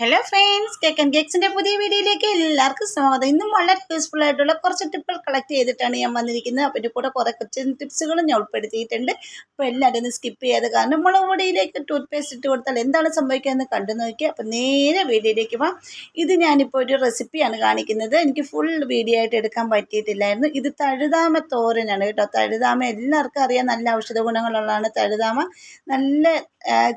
Hello friends cake and കേക്സിന്റെ പുതിയ വീഡിയോയിലേക്ക് എല്ലാവർക്കും സ്വാഗതം. ഇന്നും വളരെ യൂസ്ഫുൾ ആയിട്ടുള്ള കുറച്ച് ടിപ്പുകൾ കളക്ട് ചെയ്തിട്ടാണ് ഞാൻ വന്നിരിക്കുന്നത്. അപ്പോൾ ഇതിന്റെ കൂടെ കുറേ കുറച്ച് ടിപ്സുകളും ഞാൻ ഉൾപ്പെടുത്തിയിട്ടുണ്ട്. അപ്പോൾ എല്ലാവരും ഒന്ന് സ്കിപ്പ് ചെയ്യാതെ കാരണം മുളക് ടൂത്ത് പേസ്റ്റ് ഇട്ട് കൊടുത്താൽ എന്താണ് സംഭവിക്കുക കണ്ടു നോക്കി അപ്പോൾ നേരെ വീഡിയോയിലേക്ക് വാ ഇത് ഞാനിപ്പോൾ ഒരു റെസിപ്പിയാണ് കാണിക്കുന്നത്. എനിക്ക് ഫുൾ വീഡിയോ ആയിട്ട് എടുക്കാൻ പറ്റിയിട്ടില്ലായിരുന്നു. ഇത് തഴുതാമ തോരനാണ് കേട്ടോ. തഴുതാമ എല്ലാവർക്കും അറിയാം. നല്ല ഔഷധ ഗുണങ്ങളുള്ളതാണ് തഴുതാമ. നല്ല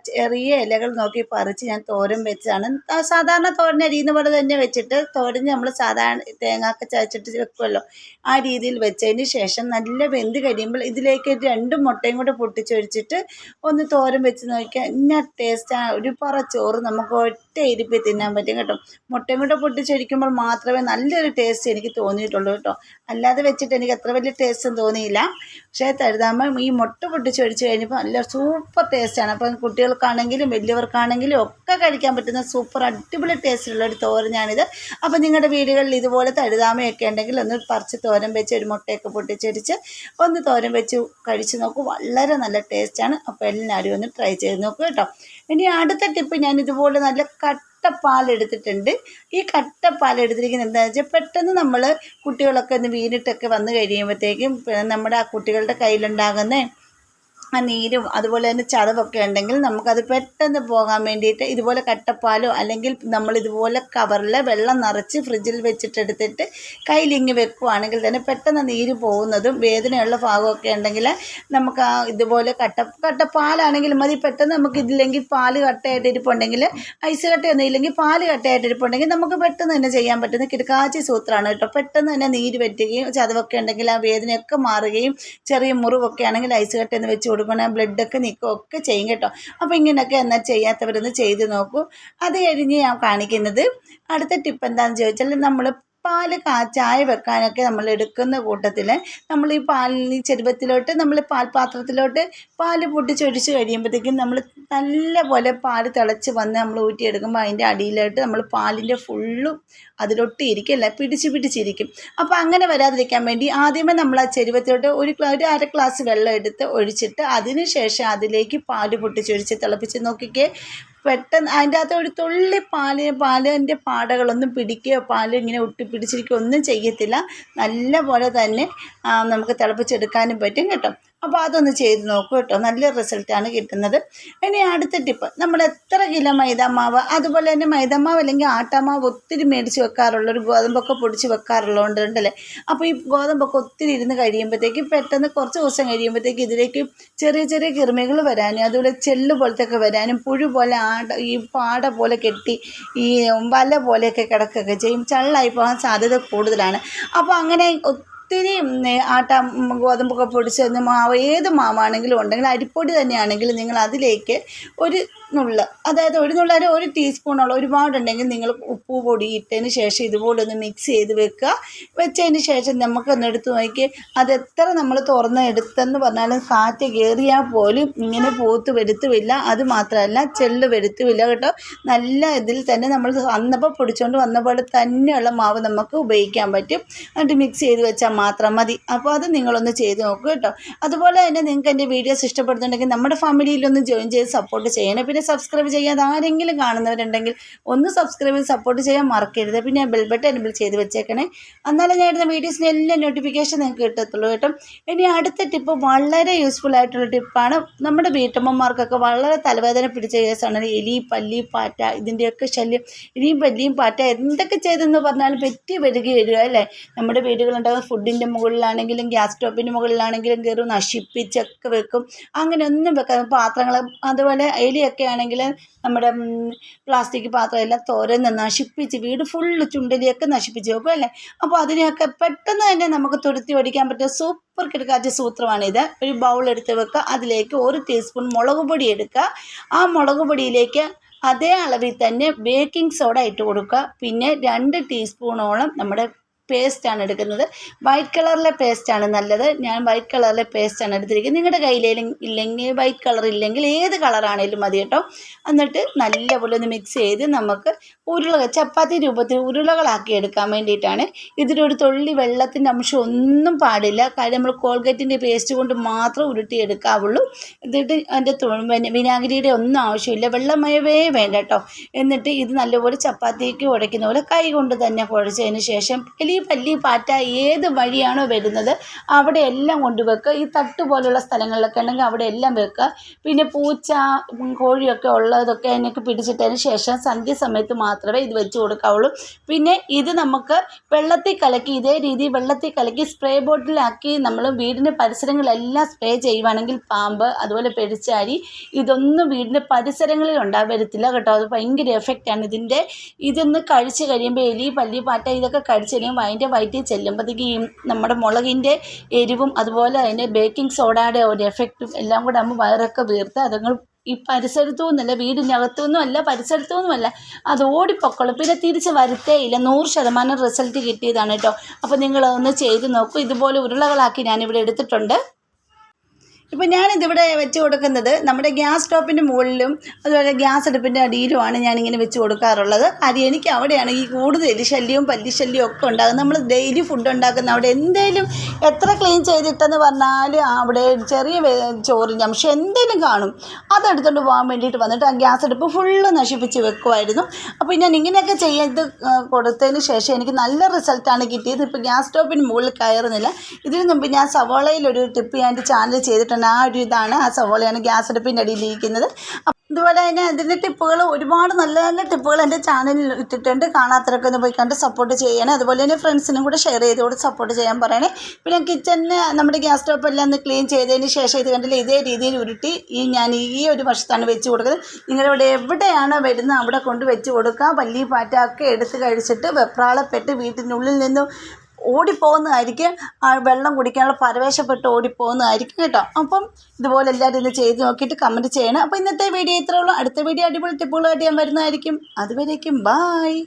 ചെറിയ ഇലകൾ നോക്കി പറിച്ച് ഞാൻ തോരൻ വെച്ചതാണ് സാധാരണ തോരൻ അരിയുന്ന പോലെ തന്നെ വെച്ചിട്ട് തോരൻ നമ്മൾ സാധാരണ തേങ്ങാക്ക ചതച്ചിട്ട് വെക്കുമല്ലോ ആ രീതിയിൽ വെച്ചതിന് ശേഷം നല്ല വെന്ത് കഴിയുമ്പോൾ ഇതിലേക്ക് രണ്ട് മുട്ടയും കൂടെ പൊട്ടിച്ചൊഴിച്ചിട്ട് ഒന്ന് തോരൻ വെച്ച് നോക്കിയാൽ ഇന്ന ടേസ്റ്റാണ് ഒരു പറ ചോറ് നമുക്ക് ഒറ്റ ഇരിപ്പിൽ തിന്നാൻ പറ്റും കേട്ടോ. മുട്ടയും കൂടെ പൊട്ടിച്ചൊഴിക്കുമ്പോൾ മാത്രമേ നല്ലൊരു ടേസ്റ്റ് എനിക്ക് തോന്നിയിട്ടുള്ളൂ കേട്ടോ. അല്ലാതെ വെച്ചിട്ട് എനിക്ക് അത്ര വലിയ ടേസ്റ്റ് തോന്നിയില്ല. പക്ഷേ തഴുതാകുമ്പോൾ ഈ മുട്ട പൊട്ടിച്ചൊഴിച്ച് കഴിഞ്ഞപ്പോൾ നല്ല സൂപ്പർ ടേസ്റ്റാണ് അപ്പം കുട്ടികൾക്കാണെങ്കിലും വലിയവർക്കാണെങ്കിലും ഒക്കെ കഴിക്കാൻ പറ്റുന്ന സൂപ്പർ അടിപൊളി ടേസ്റ്റുള്ള ഒരു തോരനാണിത് അപ്പോൾ നിങ്ങളുടെ വീടുകളിൽ ഇതുപോലെ തഴുതാമയൊക്കെ ഉണ്ടെങ്കിൽ ഒന്ന് പറിച്ച് തോരൻ വെച്ച് ഒരു മുട്ടയൊക്കെ പൊട്ടിച്ചടിച്ച് ഒന്ന് തോരൻ വെച്ച് കഴിച്ച് നോക്കൂ. വളരെ നല്ല ടേസ്റ്റാണ് അപ്പോൾ എല്ലാവരും ഒന്ന് ട്രൈ ചെയ്ത് നോക്കൂ കേട്ടോ. ഇനി അടുത്ത ടിപ്പ് ഞാൻ ഇതുപോലെ നല്ല കട്ടപ്പാൽ എടുത്തിട്ടുണ്ട്. ഈ കട്ടപ്പാൽ എടുത്തിരിക്കുന്നത് എന്താണെന്ന് വെച്ചാൽ പെട്ടെന്ന് നമ്മൾ കുട്ടികളൊക്കെ ഒന്ന് വീണിട്ടൊക്കെ വന്നു കഴിയുമ്പോഴത്തേക്കും നമ്മുടെ ആ കുട്ടികളുടെ കയ്യിലുണ്ടാകുന്ന ആ നീരും അതുപോലെ തന്നെ ചതവൊക്കെ ഉണ്ടെങ്കിൽ നമുക്കത് പെട്ടെന്ന് പോകാൻ വേണ്ടിയിട്ട് ഇതുപോലെ കട്ടപ്പാലോ അല്ലെങ്കിൽ നമ്മൾ ഇതുപോലെ കവറിൽ വെള്ളം നിറച്ച് ഫ്രിഡ്ജിൽ വെച്ചിട്ടെടുത്തിട്ട് കയ്യിലിങ്ങി വെക്കുവാണെങ്കിൽ തന്നെ പെട്ടെന്ന് നീര് പോകുന്നതും വേദനയുള്ള ഭാഗമൊക്കെ ഉണ്ടെങ്കിൽ നമുക്ക് ആ ഇതുപോലെ കട്ട കട്ടപ്പാലാണെങ്കിലും മതി. പെട്ടെന്ന് നമുക്ക് ഇതില്ലെങ്കിൽ പാൽ കട്ടയായിട്ട് ഇരിപ്പുണ്ടെങ്കിൽ ഐസ് കട്ടയൊന്നും ഇല്ലെങ്കിൽ പാൽ കട്ടയായിട്ട് ഇരിപ്പുണ്ടെങ്കിൽ നമുക്ക് പെട്ടെന്ന് തന്നെ ചെയ്യാൻ പറ്റുന്ന കിടക്കാച്ചി സൂത്രമാണ് കേട്ടോ. പെട്ടെന്ന് തന്നെ നീര് വെറ്റുകയും ചതവൊക്കെ ഉണ്ടെങ്കിൽ ആ വേദനയൊക്കെ മാറുകയും ചെറിയ മുറിവൊക്കെ ആണെങ്കിൽ ഐസ് കട്ടയൊന്ന് വെച്ച് കൊടുക്കണം ബ്ലഡൊക്കെ നിൽക്കുകയൊക്കെ ചെയ്യും കേട്ടോ. അപ്പോൾ ഇങ്ങനെയൊക്കെ എന്നാൽ ചെയ്യാത്തവരൊന്ന് ചെയ്ത് നോക്കൂ. അത് കഴിഞ്ഞ് ഞാൻ കാണിക്കുന്നത് അടുത്ത ടിപ്പ് എന്താണെന്ന് ചോദിച്ചാൽ നമ്മൾ പാൽ കാ ചായ വെക്കാനൊക്കെ നമ്മൾ എടുക്കുന്ന കൂട്ടത്തിൽ നമ്മൾ ഈ പാലിന് ചെരുവത്തിലോട്ട് നമ്മൾ പാൽപാത്രത്തിലോട്ട് പാൽ പൊട്ടിച്ചൊഴിച്ച് കഴിയുമ്പോഴത്തേക്കും നമ്മൾ നല്ല പോലെ പാൽ തിളച്ച് വന്ന് നമ്മൾ ഊറ്റിയെടുക്കുമ്പോൾ അതിന്റെ അടിയിലോട്ട് നമ്മൾ പാലിന്റെ ഫുള്ളും അതിലൊട്ടി ഇരിക്കല്ല പിടിച്ച് പിടിച്ചിരിക്കും. അപ്പോൾ അങ്ങനെ വരാതിരിക്കാൻ വേണ്ടി ആദ്യമേ നമ്മൾ ആ ചെരുവത്തിലോട്ട് ഒരു ഒരു അര ഗ്ലാസ് വെള്ളം എടുത്ത് ഒഴിച്ചിട്ട് അതിന് ശേഷം അതിലേക്ക് പാൽ പൊട്ടിച്ചൊഴിച്ച് തിളപ്പിച്ച് നോക്കിക്കേ. പെട്ടെന്ന് അതിന്റെ അകത്ത് ഒരു തുള്ളി പാൽ പാലിന്റെ പാടകളൊന്നും പിടിക്കുകയോ പാൽ ഇങ്ങനെ ഒട്ടിപ്പിടിച്ചിരിക്കുകയോ ഒന്നും ചെയ്യത്തില്ല. നല്ല പോലെ തന്നെ നമുക്ക് തിളപ്പിച്ചെടുക്കാനും പറ്റും കേട്ടോ. അപ്പോൾ അതൊന്ന് ചെയ്ത് നോക്കൂ കേട്ടോ. നല്ല റിസൾട്ടാണ് കിട്ടുന്നത്. ഇനി അടുത്ത ടിപ്പ് നമ്മൾ എത്ര കിലോ മൈദാമാവ് അതുപോലെ തന്നെ മൈദാമാവ് അല്ലെങ്കിൽ ആട്ടാമാവ് ഒത്തിരി മേടിച്ച് വെക്കാറുള്ള ഒരു ഗോതമ്പൊക്കെ പൊടിച്ച് വെക്കാറുള്ളതുകൊണ്ട് ഉണ്ടല്ലേ? അപ്പോൾ ഈ ഗോതമ്പൊക്കെ ഒത്തിരി ഇരുന്ന് കഴിയുമ്പോഴത്തേക്ക് പെട്ടെന്ന് കുറച്ച് ദിവസം കഴിയുമ്പോഴത്തേക്ക് ഇതിലേക്ക് ചെറിയ ചെറിയ കിർമികൾ വരാനും അതുപോലെ ചെല്ല് പോലത്തെയൊക്കെ വരാനും പുഴു പോലെ ആട ഈ പാട പോലെ കെട്ടി ഈ വല പോലെയൊക്കെ കിടക്കുകയൊക്കെ ചെയ്യും. ചള്ളായി പോകാൻ സാധ്യത കൂടുതലാണ്. അപ്പോൾ അങ്ങനെ ഒത്തിരി ആട്ട ഗോതമ്പൊക്കെ പൊടിച്ച് മാവ് ഏത് മാവാണെങ്കിലും ഉണ്ടെങ്കിൽ അരിപ്പൊടി തന്നെയാണെങ്കിലും നിങ്ങൾ അതിലേക്ക് ഒരു നുള്ള അതായത് ഒരു നുള്ള ഒരു ടീസ്പൂണോളം ഒരുപാടുണ്ടെങ്കിൽ നിങ്ങൾ ഉപ്പ് പൊടി ഇട്ടതിന് ശേഷം ഇതുപോലെ ഒന്ന് മിക്സ് ചെയ്ത് വെക്കുക. വെച്ചതിന് ശേഷം നമുക്കൊന്ന് എടുത്ത് നോക്കി അത് എത്ര നമ്മൾ തുറന്ന് എടുത്തെന്ന് പറഞ്ഞാലും കാറ്റ് കയറിയാൽ പോലും ഇങ്ങനെ പോത്ത് വരുത്തുമില്ല അത് മാത്രമല്ല ചെള്ള് വരുത്തുമില്ല കേട്ടോ. നല്ല ഇതിൽ തന്നെ നമ്മൾ വന്നപ്പോൾ പൊടിച്ചുകൊണ്ട് വന്ന പോലെ തന്നെയുള്ള മാവ് നമുക്ക് ഉപയോഗിക്കാൻ പറ്റും. എന്നിട്ട് മിക്സ് ചെയ്ത് വെച്ചാൽ മാത്രം മതി. അപ്പോൾ അത് നിങ്ങളൊന്ന് ചെയ്ത് നോക്കുക കേട്ടോ. അതുപോലെ തന്നെ നിങ്ങൾക്ക് എന്റെ വീഡിയോസ് ഇഷ്ടപ്പെടുന്നുണ്ടെങ്കിൽ നമ്മുടെ ഫാമിലിയിലൊന്ന് ജോയിൻ ചെയ്ത് സപ്പോർട്ട് ചെയ്യണം. പിന്നെ സബ്സ്ക്രൈബ് ചെയ്യാതെ ആരെങ്കിലും കാണുന്നവരുണ്ടെങ്കിൽ ഒന്ന് സബ്സ്ക്രൈബ് ചെയ്ത് സപ്പോർട്ട് ചെയ്യാൻ മറക്കരുത്. പിന്നെ ബെൽ ബട്ടൺ എനബിൾ ചെയ്ത് വെച്ചേക്കണേ. എന്നാലും ഞാൻ ഇടുന്ന വീഡിയോസിന് എല്ലാ നോട്ടിഫിക്കേഷൻ നിങ്ങൾക്ക് കിട്ടത്തുള്ളൂ കേട്ടോ. ഇനി അടുത്ത ടിപ്പ് വളരെ യൂസ്ഫുൾ ആയിട്ടുള്ള ടിപ്പാണ് നമ്മുടെ വീട്ടമ്മമാർക്കൊക്കെ വളരെ തലവേദന പിടിച്ച കേസാണ് എലി പല്ലി പാറ്റ ഇതിന്റെയൊക്കെ ശല്യം. എലിയും പല്ലിയും പാറ്റ എന്തൊക്കെ ചെയ്തെന്ന് പറഞ്ഞാലും പെറ്റി വരിക അല്ലേ? നമ്മുടെ വീടുകളുണ്ടാകുന്ന ഫുഡിന്റെ മുകളിലാണെങ്കിലും ഗ്യാസ് സ്റ്റോപ്പിന്റെ മുകളിലാണെങ്കിലും കയറി നശിപ്പിച്ചൊക്കെ വെക്കും. അങ്ങനെ ഒന്നും വെക്കാതെ പാത്രങ്ങൾ അതുപോലെ എലിയൊക്കെ ആണെങ്കിൽ നമ്മുടെ പ്ലാസ്റ്റിക് പാത്രം എല്ലാം തുരന്ന് നശിപ്പിച്ച് വീട് ഫുള്ള് ചുണ്ടലിയൊക്കെ നശിപ്പിച്ച് വെക്കും അല്ലേ? അപ്പോൾ അതിനെയൊക്കെ പെട്ടെന്ന് തന്നെ നമുക്ക് തുരുത്തി ഓടിക്കാൻ പറ്റിയ സൂപ്പർ കിടക്കാച്ച സൂത്രമാണിത്. ഒരു ബൗൾ എടുത്ത് വെക്കുക. അതിലേക്ക് ഒരു ടീസ്പൂൺ മുളക് പൊടി എടുക്കുക. ആ മുളക് പൊടിയിലേക്ക് അതേ അളവിൽ തന്നെ ബേക്കിംഗ് സോഡ ഇട്ട് കൊടുക്കുക. പിന്നെ രണ്ട് ടീസ്പൂണോളം നമ്മുടെ പേസ്റ്റാണ് എടുക്കുന്നത്. വൈറ്റ് കളറിലെ പേസ്റ്റാണ് നല്ലത്. ഞാൻ വൈറ്റ് കളറിലെ പേസ്റ്റാണ് എടുത്തിരിക്കുന്നത്. നിങ്ങളുടെ കയ്യിലേലും ഇല്ലെങ്കിൽ വൈറ്റ് കളർ ഇല്ലെങ്കിൽ ഏത് കളറാണേലും മതി കേട്ടോ. എന്നിട്ട് നല്ലപോലെ ഒന്ന് മിക്സ് ചെയ്ത് നമുക്ക് ഉരുള ചപ്പാത്തി രൂപത്തിൽ ഉരുളകളാക്കി എടുക്കാൻ വേണ്ടിയിട്ടാണ്. ഇതിലൊരു തുള്ളി വെള്ളത്തിന്റെ അംശം ഒന്നും പാടില്ല. കാര്യം നമ്മൾ കോൾഗേറ്റിന്റെ പേസ്റ്റ് കൊണ്ട് മാത്രം ഉരുട്ടിയെടുക്കാവുള്ളൂ. എന്നിട്ട് അതിന്റെ വിനാഗിരിയുടെ ഒന്നും ആവശ്യമില്ല. വെള്ളമയവേ വേണ്ട കേട്ടോ. എന്നിട്ട് ഇത് നല്ലപോലെ ചപ്പാത്തിക്ക് ഉടയ്ക്കുന്ന പോലെ കൈ കൊണ്ട് തന്നെ കുഴച്ചതിന് ശേഷം പല്ലി പാറ്റ ഏത് വഴിയാണോ വരുന്നത് അവിടെ എല്ലാം കൊണ്ടുവെക്കുക. ഈ തട്ട് പോലുള്ള സ്ഥലങ്ങളിലൊക്കെ ഉണ്ടെങ്കിൽ അവിടെ എല്ലാം വെക്കുക. പിന്നെ പൂച്ച കോഴിയൊക്കെ ഉള്ളതൊക്കെ അതിനൊക്കെ പിടിച്ചിട്ടതിന് ശേഷം സന്ധ്യ സമയത്ത് മാത്രമേ ഇത് വെച്ച് കൊടുക്കാവുള്ളൂ. പിന്നെ ഇത് നമുക്ക് വെള്ളത്തിൽ കലക്കി ഇതേ രീതി വെള്ളത്തിൽ കലക്കി സ്പ്രേ ബോട്ടിലാക്കി നമ്മൾ വീടിന്റെ പരിസരങ്ങളെല്ലാം സ്പ്രേ ചെയ്യുവാണെങ്കിൽ പാമ്പ് അതുപോലെ പെരിച്ചാരി ഇതൊന്നും വീടിന്റെ പരിസരങ്ങളിൽ ഉണ്ടാവരുത്തില്ല കേട്ടോ. അത് ഭയങ്കര എഫക്റ്റാണ് ഇതിന്റെ. ഇതൊന്ന് കഴിച്ച് കഴിയുമ്പോൾ എലി പല്ലി പാറ്റ ഇതൊക്കെ കഴിച്ച് കഴിയുമ്പോൾ അതിന്റെ വയറ്റിൽ ചെല്ലുമ്പോഴത്തേക്ക് ഈ നമ്മുടെ മുളകിന്റെ എരിവും അതുപോലെ അതിന്റെ ബേക്കിംഗ് സോഡയുടെ ഒരു എഫക്റ്റും എല്ലാം കൂടെ ആകുമ്പോൾ വയറൊക്കെ വീർത്ത് അതുങ്ങൾ ഈ പരിസരത്തു നിന്നല്ല വീടിന്റെ അകത്തുനിന്നും അല്ല പരിസരത്തു നിന്നുമല്ല അത് ഓടിപ്പൊക്കോളും. പിന്നെ തിരിച്ച് വരുത്തേ ഇല്ല. നൂറ് ശതമാനം റിസൾട്ട് കിട്ടിയതാണ് കേട്ടോ. അപ്പോൾ നിങ്ങളതൊന്ന് ചെയ്ത് നോക്കൂ. ഇതുപോലെ ഉരുളകളാക്കി ഞാനിവിടെ എടുത്തിട്ടുണ്ട്. ഇപ്പം ഞാനിതിവിടെ വെച്ച് കൊടുക്കുന്നത് നമ്മുടെ ഗ്യാസ് സ്റ്റോപ്പിന്റെ മുകളിലും അതുപോലെ ഗ്യാസ് അടുപ്പിന്റെ അടിയിലുമാണ് ഞാനിങ്ങനെ വെച്ച് കൊടുക്കാറുള്ളത്. കാര്യം എനിക്ക് അവിടെയാണ് ഈ കൂടുതൽ എലിശല്യവും പല്ലിശല്യവും ഒക്കെ ഉണ്ടാകുന്നത് നമ്മൾ ഡെയിലി ഫുഡ് ഉണ്ടാക്കുന്ന അവിടെ എന്തേലും എത്ര ക്ലീൻ ചെയ്തിട്ടെന്ന് പറഞ്ഞാൽ അവിടെ ചെറിയ ചോറിന്റെ അംശം എന്തേലും കാണും. അതെടുത്തുകൊണ്ട് പോകാൻ വേണ്ടിയിട്ട് വന്നിട്ട് ആ ഗ്യാസ് അടുപ്പ് ഫുള്ള് നശിപ്പിച്ച് വെക്കുമായിരുന്നു അപ്പോൾ ഞാൻ ഇങ്ങനെയൊക്കെ ചെയ്ത് കൊടുത്തതിന് ശേഷം എനിക്ക് നല്ല റിസൾട്ടാണ് കിട്ടിയത്. ഇപ്പോൾ ഗ്യാസ് സ്റ്റോപ്പിന് മുകളിൽ കയറുന്നില്ല. ഇതിനു മുമ്പ് ഞാൻ സവോളയിലൊരു ടിപ്പ് ഞാൻ ചാനൽ ചെയ്തിട്ടുണ്ട്. ആ ഒരു ഇതാണ് ആ സവോളയാണ് ഗ്യാസ് അടുപ്പിന്റെ അടിയിലിരിക്കുന്നത്. അതുപോലെ തന്നെ അതിന്റെ ടിപ്പുകൾ ഒരുപാട് നല്ല നല്ല ടിപ്പുകൾ എന്റെ ചാനലിൽ ഇട്ടിട്ടുണ്ട്. കാണാത്തവരൊക്കെ ഒന്ന് പോയി കണ്ട് സപ്പോർട്ട് ചെയ്യണേ. അതുപോലെ തന്നെ ഫ്രണ്ട്സിനും കൂടെ ഷെയർ ചെയ്ത് സപ്പോർട്ട് ചെയ്യാൻ പറയണേ. പിന്നെ കിച്ചണിന് നമ്മുടെ ഗ്യാസ് സ്റ്റോപ്പ് എല്ലാം ഒന്ന് ക്ലീൻ ചെയ്തതിന് ശേഷം ഇത് കണ്ടില്ല ഇതേ രീതിയിൽ ഉരുട്ടി ഈ ഞാൻ ഈ ഒരു വശത്താണ് വെച്ച് കൊടുക്കുന്നത്. നിങ്ങളിവിടെ എവിടെയാണോ വരുന്നത് അവിടെ കൊണ്ട് വെച്ച് കൊടുക്കുക. പല്ലി പാറ്റ ഒക്കെ എടുത്ത് കഴിച്ചിട്ട് വെപ്രാളപ്പെട്ട് വീട്ടിനുള്ളിൽ നിന്നും ഓടിപ്പോകുന്നതായിരിക്കും. ആ വെള്ളം കുടിക്കാനുള്ള പരവേശപ്പെട്ട് ഓടിപ്പോകുന്നതായിരിക്കും കേട്ടോ. അപ്പം ഇതുപോലെ എല്ലാവരും ഇത് ചെയ്ത് നോക്കിയിട്ട് കമന്റ് ചെയ്യണം. അപ്പോൾ ഇന്നത്തെ വീഡിയോ ഇത്രേ ഉള്ളൂ. അടുത്ത വീഡിയോ അടിപൊളി ടിപ്പുകളായിട്ട് ഞാൻ വരുന്നതായിരിക്കും. അതുവരേക്കും ബായ്